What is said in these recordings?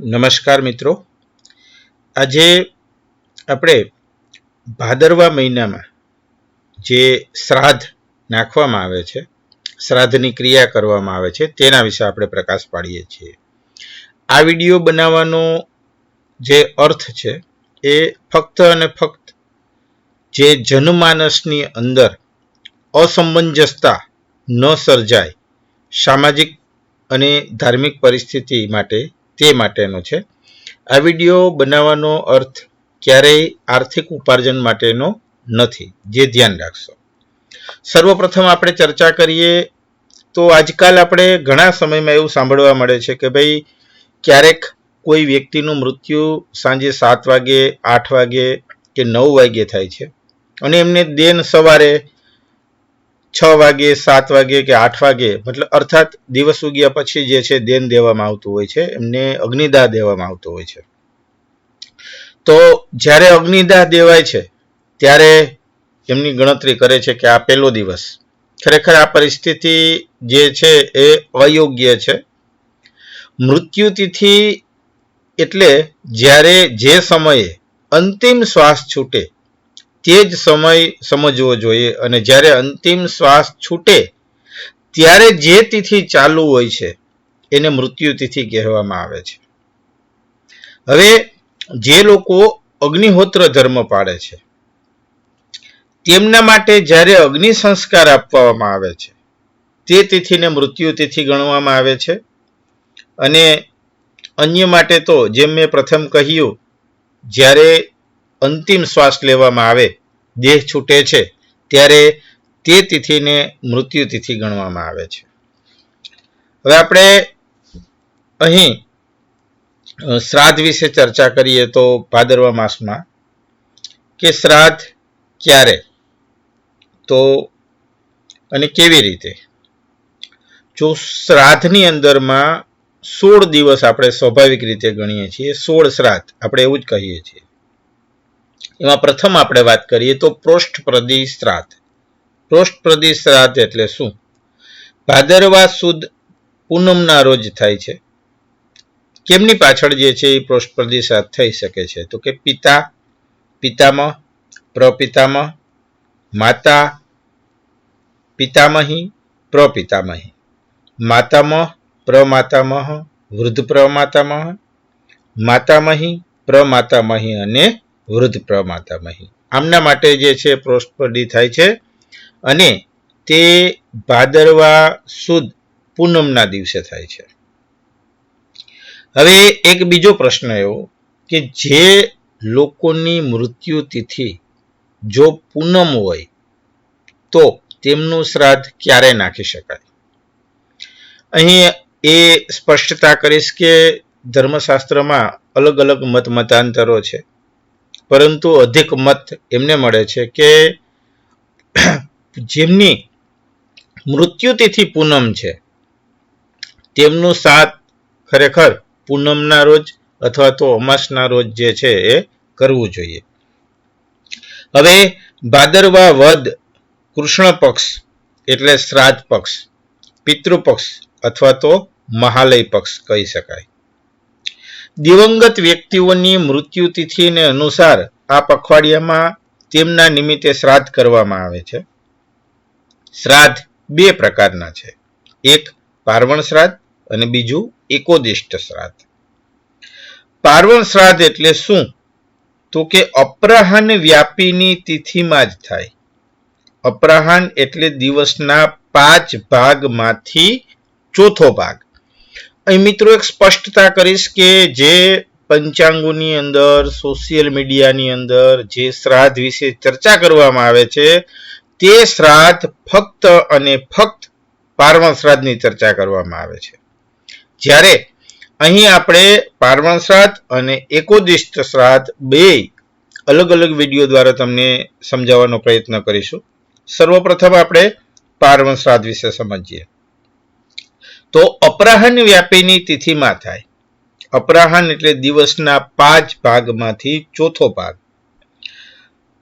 નમસ્કાર મિત્રો. આજે આપણે ભાદરવા મહિનામાં જે શ્રાદ્ધ નાખવામાં આવે છે, શ્રાદ્ધની ક્રિયા કરવામાં આવે છે, તેના વિશે આપણે પ્રકાશ પાડીએ છીએ. આ વીડિયો બનાવવાનો જે અર્થ છે, એ ફક્ત અને ફક્ત જે જનમાનસની અંદર અસમંજસતા ન સર્જાય સામાજિક અને ધાર્મિક પરિસ્થિતિ માટે તે માટેનો છે. આ વીડિયો બનાવવાનો અર્થ ક્યારેય આર્થિક ઉપાર્જન માટેનો નથી, જે ધ્યાન રાખશો. સર્વપ્રથમ આપણે ચર્ચા કરીએ તો આજકાલ આપણે ઘણા સમયમાં એવું સાંભળવા મળે છે કે ભાઈ ક્યારેક કોઈ વ્યક્તિનું મૃત્યુ સાંજે સાત વાગે, આઠ વાગે કે નવ વાગે થાય છે. અને એમને દેન સવારે છ વાગે, સાત વાગે કે આઠ વાગે, મતલબ અર્થાત દિવસ ઉગ્યા પછી જે છે દેન દેવામાં આવતું હોય છે, એમને અગ્નિદાહ દેવામાં આવતો હોય છે. તો જ્યારે અગ્નિદાહ દેવાય છે, ત્યારે એમની ગણતરી કરે છે કે આ પહેલો દિવસ. ખરેખર આ પરિસ્થિતિ જે છે એ અયોગ્ય છે. મૃત્યુતિથિ એટલે જ્યારે જે સમયે અંતિમ શ્વાસ છૂટે તે જ સમય સમજવો જોઈએ અને જ્યારે અંતિમ શ્વાસ છૂટે, ત્યારે જે તિથિ ચાલુ હોય છે, એને મૃત્યુ તિથિ કહેવામાં આવે છે. હવે જે લોકો અગ્નિહોત્ર ધર્મ પાડે છે, તેમના માટે જ્યારે અગ્નિ સંસ્કાર આપવામાં આવે છે, તે તિથિને મૃત્યુ તિથિ ગણવામાં આવે છે. અને અન્ય માટે તો, જેમ મેં પ્રથમ કહ્યું, જ્યારે અંતિમ શ્વાસ લેવામાં આવે દેહ છૂટે છે, ત્યારે તે તિથિને મૃત્યુ તિથિ ગણવામાં આવે છે. હવે આપણે અહીં શ્રાદ્ધ વિશે ચર્ચા કરીએ તો ભાદરવા માસમાં, કે શ્રાદ્ધ ક્યારે? તો અને કેવી રીતે? જો શ્રાદ્ધની અંદરમાં સોળ દિવસ આપણે સ્વાભાવિક રીતે ગણીએ છીએ, સોળ શ્રાદ્ધ, આપણે એવું જ કહીએ છીએ. એમાં પ્રથમ આપણે વાત કરીએ તો પૃષ્ઠપ્રદી શ્રાદ્ધ પૃષ્ઠપ્રદી શ્રાદ્ધ એટલે શું? ભાદરવા સુદ પૂનમના રોજ થાય છે. કેમની પાછળ જે છે એ પૃષ્ઠપ્રદી શ્રાદ્ધ થઈ શકે છે? તો કે પિતા, પિતામહ, પ્રપિતામહ, માતા, પિતામહી, પ્રપિતામહી. માતામહ, પ્રમાતામહ, વૃદ્ધ પ્રમાતામહ, માતામહી, પ્રમાતામહી અને વૃદ્ધ પ્રમાતામહી આમના માટે જે છે પ્રોસ્પડી થાય છે અને તે ભાદરવા સુદ પૂનમના દિવસે થાય છે. હવે એક બીજો પ્રશ્ન એવો કે જે લોકોની મૃત્યુ તિથિ જો પૂનમ હોય, તો તેમનું શ્રાદ્ધ ક્યારે નાખી શકાય? અહીં એ સ્પષ્ટતા કરીશ કે ધર્મશાસ્ત્રમાં અલગ અલગ મત મતાંતરો છે. પરંતુ અધિક મત એમને મળે છે કે જેમની મૃત્યુતિથિ પૂનમ છે, તેમનું સાત ખરેખર પૂનમના રોજ અથવા તો અમાસના રોજ જે છે એ કરવું જોઈએ. હવે ભાદરવા વદ કૃષ્ણ પક્ષ એટલે શ્રાદ્ધ પક્ષ પિતૃપક્ષ અથવા તો મહાલય પક્ષ કહી શકાય. દિવંગત વ્યક્તિઓની મૃત્યુ તિથિને અનુસાર આ પખવાડિયામાં તેમના નિમિત્તે શ્રાદ્ધ કરવામાં આવે છે. શ્રાદ્ધ બે પ્રકારના છે. એક પાર્વણ શ્રાદ્ધ અને બીજું એકોદિષ્ટ શ્રાદ્ધ. પાર્વણ શ્રાદ્ધ એટલે શું? તો કે અપરાહન વ્યાપીની તિથિમાં જ થાય. અપરાહન એટલે દિવસના પાંચ ભાગમાંથી ચોથો ભાગ. અહીં મિત્રો એક સ્પષ્ટતા કરીશ કે જે પંચાંગોની અંદર સોશિયલ મીડિયાની અંદર જે શ્રાદ્ધ વિશે ચર્ચા કરવામાં આવે છે, તે શ્રાદ્ધ ફક્ત અને ફક્ત પાર્વણ શ્રાદ્ધની ચર્ચા કરવામાં આવે છે. જ્યારે અહીં આપણે પાર્વણ શ્રાદ્ધ અને એકોદિષ્ટ શ્રાદ્ધ બે અલગ અલગ વીડિયો દ્વારા તમને સમજાવવાનો પ્રયત્ન કરીશું. સર્વપ્રથમ આપણે પાર્વણ શ્રાદ્ધ વિશે સમજીએ. તો અપરાહન વ્યાપીની તિથિમાં થાય. અપરાહન એટલે દિવસના પાંચ ભાગમાંથી ચોથો ભાગ.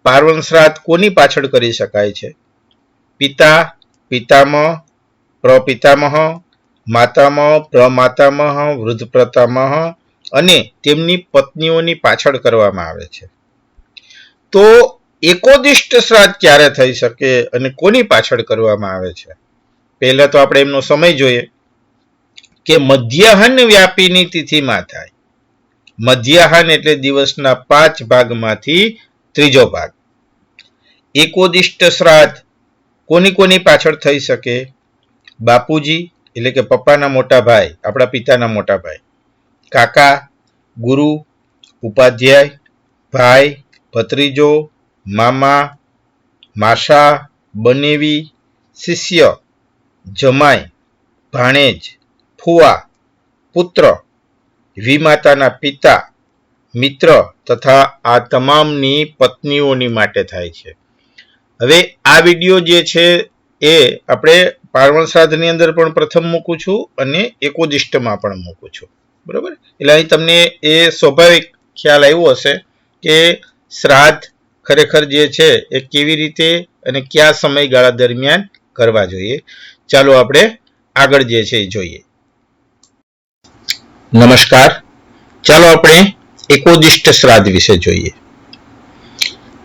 પાર્વણ શ્રાદ્ધ કોની પાછળ કરી શકાય છે? પિતા, પિતામહ, પ્રપિતામહ, માતામહ, પ્રમાતામહ વૃદ્ધ પ્રતામહ અને તેમની પત્નીઓની પાછળ કરવામાં આવે છે. તો એકોદિષ્ટ શ્રાદ્ધ ક્યારે થઈ શકે અને કોની પાછળ કરવામાં આવે છે? પહેલા તો આપણે એમનો સમય જોઈએ. કે મધ્યાહન વ્યાપીની તિથિમાં થાય. મધ્યાહન એટલે દિવસના પાંચ ભાગમાંથી ત્રીજો ભાગ. એકોદિષ્ટ શ્રાદ્ધ કોની કોની પાછળ થઈ શકે? બાપુજી, એટલે કે પપ્પાના મોટા ભાઈ, આપણા પિતાના મોટા ભાઈ. કાકા, ગુરુ, ઉપાધ્યાય, ભાઈ, ભત્રીજો, મામા, માસા, બનેવી, શિષ્ય, જમાઈ, ભાણેજ ફુવા પુત્ર, વિમાતાના પિતા, મિત્ર તથા આ તમામની પત્નીઓની માટે થાય છે. હવે આ વીડિયો જે છે એ આપણે પાર્વણ શ્રાદ્ધની અંદર પણ પ્રથમ મૂકું છું અને એકોદિષ્ટમાં પણ મૂકું છું. બરાબર? એટલે અહીં તમને એ સ્વાભાવિક ખ્યાલ આવ્યો હશે કે શ્રાદ્ધ ખરેખર જે છે એ કેવી રીતે અને કયા સમયગાળા દરમિયાન કરવા જોઈએ. ચાલો આપણે આગળ જે છે એ જોઈએ. નમસ્કાર. ચાલો આપણે એકોદિષ્ટ શ્રાદ્ધ વિશે જોઈએ.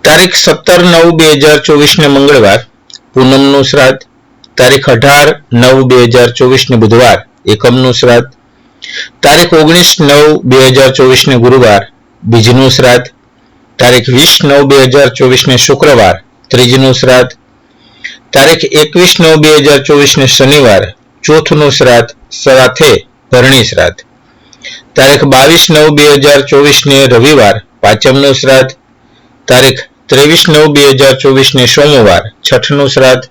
તારીખ સત્તર નવ બે હજાર ચોવીસ ને મંગળવાર, પૂનમનું શ્રાદ્ધ. તારીખ અઢાર નવ બે હજાર ચોવીસ ને બુધવાર, એકમનું શ્રાદ્ધ. તારીખ ઓગણીસ નવ બે હજાર ચોવીસ ને ગુરુવાર, બીજનું શ્રાદ્ધ. તારીખ વીસ નવ બે હજાર ચોવીસ ને શુક્રવાર, ત્રીજનું શ્રાદ્ધ. તારીખ એકવીસ નવ બે હજાર ચોવીસ ને શનિવાર, ચોથનું શ્રાદ્ધ સાથે ભરણી શ્રાદ્ધ. તારીખ બાવીસ નવ બે હજાર ચોવીસ ને રવિવાર, પાંચમનું શ્રાદ્ધ. તારીખ ત્રેવીસ નવ બે હજાર ચોવીસ ને સોમવાર, છઠનું શ્રાદ્ધ.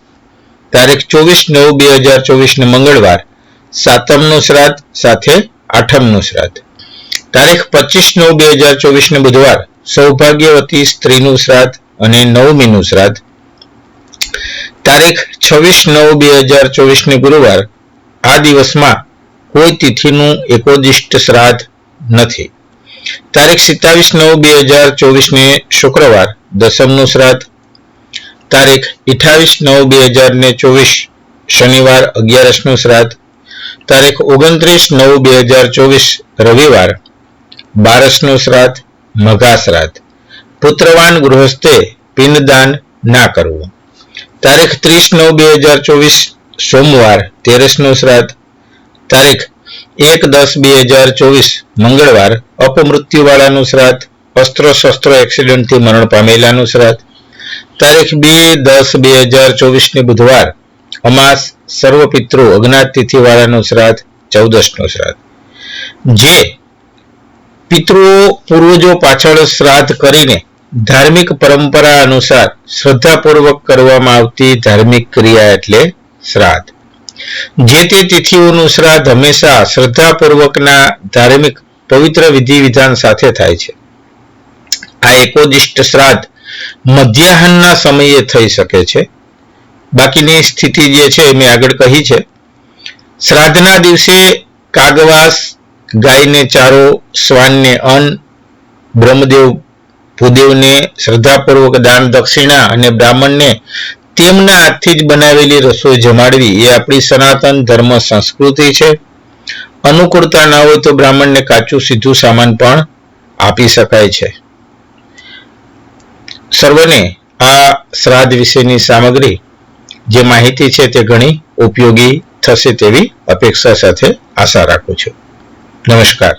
તારીખ ચોવીસ નવ બે હજાર ચોવીસ ને મંગળવાર, સાતમનું શ્રાદ્ધ સાથે આઠમનું શ્રાદ્ધ. તારીખ પચીસ નવ બે હજાર ચોવીસ ને બુધવાર, સૌભાગ્યવતી સ્ત્રીનું શ્રાદ્ધ અને નવમીનું શ્રાદ્ધ. તારીખ છવ્વીસ નવ બે હજાર ચોવીસ ને ગુરુવાર, આ દિવસમાં કોઈ તિથિનું એકોદિષ્ટ શ્રાદ્ધ નથી. તારીખ સિત્તાવીસ નવ બે હજાર ચોવીસ ને શુક્રવાર દસમનું શ્રાદ્ધ. તારીખ અઠાવીસ નવ બે હજાર ને ચોવીસ શનિવાર અગિયારસનું શ્રાદ્ધ. તારીખ ઓગણત્રીસ નવ બે હજાર ચોવીસ રવિવાર બારસનું શ્રાદ્ધ, મઘા શ્રાદ્ધ. પુત્રવાન ગૃહસ્થે પિંડદાન ના કરવું. તારીખ ત્રીસ નવ બે હજાર ચોવીસ સોમવાર તેરસનું શ્રાદ્ધ. તારીખ એક દસ બે હજાર ચોવીસ, મંગળવાર, અપમૃત્યુવાળાનું શ્રાદ્ધ અસ્ત્ર શસ્ત્ર એક્સિડન્ટથી મરણ પામેલાનું શ્રાદ્ધ. તારીખ બે દસ બે હજાર ચોવીસની બુધવાર, અમાસ સર્વ પિતૃ અજ્ઞાત તિથિવાળાનું શ્રાદ્ધ, ચૌદસનું શ્રાદ્ધ. જે પિતૃઓ, પૂર્વજો પાછળ શ્રાદ્ધ કરીને ધાર્મિક પરંપરા અનુસાર શ્રદ્ધાપૂર્વક કરવામાં આવતી ધાર્મિક ક્રિયા એટલે શ્રાદ્ધ. જે તે તિથિઓનું શ્રાદ્ધ હંમેશા શ્રદ્ધાપૂર્વકના ધાર્મિક પવિત્ર વિધિ વિધાન સાથે થાય છે. આ એકોદિષ્ટ શ્રાદ્ધ મધ્યાહનના સમયે થઈ શકે છે. બાકીની સ્થિતિ જે છે મેં આગળ કહી છે. શ્રાદ્ધના દિવસે કાગવાસ, ગાયને ચારો શ્વાનને અન્ન, બ્રહ્મદેવ, ભૂદેવને શ્રદ્ધાપૂર્વક દાન દક્ષિણા અને બ્રાહ્મણને તેમના હાથથી જ બનાવેલી રસોઈ જમાડવી એ આપણી સનાતન ધર્મ સંસ્કૃતિ છે. અનુકૂળતા ના હોય તો બ્રાહ્મણને કાચું સીધું સામાન પણ આપી શકાય છે. સર્વને આ શ્રાદ્ધ વિશેની સામગ્રી જે માહિતી છે તે ઘણી ઉપયોગી થશે તેવી અપેક્ષા સાથે આશા રાખું છું. નમસ્કાર.